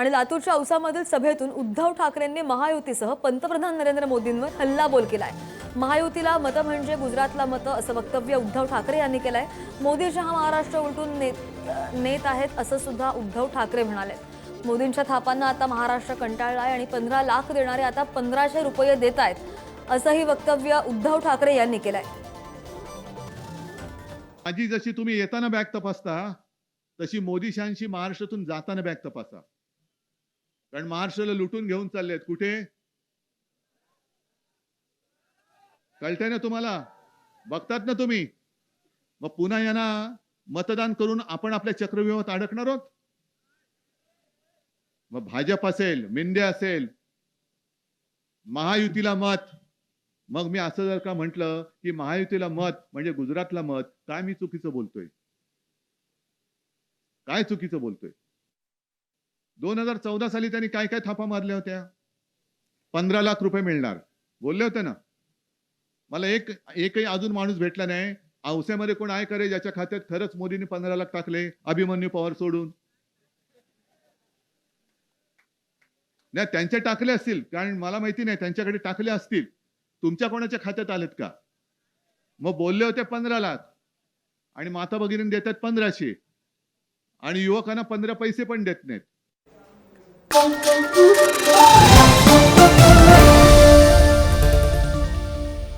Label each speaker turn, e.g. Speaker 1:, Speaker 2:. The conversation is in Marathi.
Speaker 1: आणि लातूरच्या औसामधील सभेतून उद्धव ठाकरेंनी महायुतीसह पंतप्रधान नरेंद्र मोदींवर हल्लाबोल केलाय. महायुतीला मतं म्हणजे गुजरातला मतं असं वक्तव्य उद्धव ठाकरे यांनी केलंय. मोदी शहा महाराष्ट्र उलटून नेत नेत आहेत असं सुद्धा उद्धव ठाकरे म्हणाले. मोदींच्या थापांना आता महाराष्ट्र कंटाळलाय आणि पंधरा लाख देणारे आता पंधराशे रुपये देत आहेत असंही वक्तव्य उद्धव ठाकरे यांनी केलंय.
Speaker 2: माझी जशी तुम्ही येताना बॅग तपासता तशी मोदीशहांची महाराष्ट्रातून जाताना बॅग तपासा. कारण महाराष्ट्राला लुटून घेऊन चाललेत. कुठे? कळतंय ना तुम्हाला? बघतात ना तुम्ही? मग पुन्हा यांना मतदान करून आपण आपल्या चक्रव्यूहात अडकणार आहोत? मग भाजप असेल मिंदे असेल महायुतीला मत. मग मी असं जर का म्हटलं की महायुतीला मत म्हणजे गुजरातला मत काय मी चुकीचं बोलतोय? काय चुकीचं बोलतोय? दोन हजार चौदा साली त्यांनी काय काय थापा मारल्या होत्या? पंधरा लाख रुपये मिळणार. बोलले होते ना. मला एक एकही अजून माणूस भेटला नाही. औसेमध्ये कोण आहे करे? ज्याच्या खात्यात खरंच मोदींनी पंधरा लाख टाकले अभिमन्यू पवार सोडून. नाही त्यांचे टाकले असतील. कारण मला माहिती नाही त्यांच्याकडे टाकले असतील. तुमच्या कोणाच्या खात्यात आलेत का? मग बोलले होते पंधरा लाख. आणि माता भगिनी देतात पंधराशे. आणि युवकांना पंधरा पैसे पण देत नाहीत.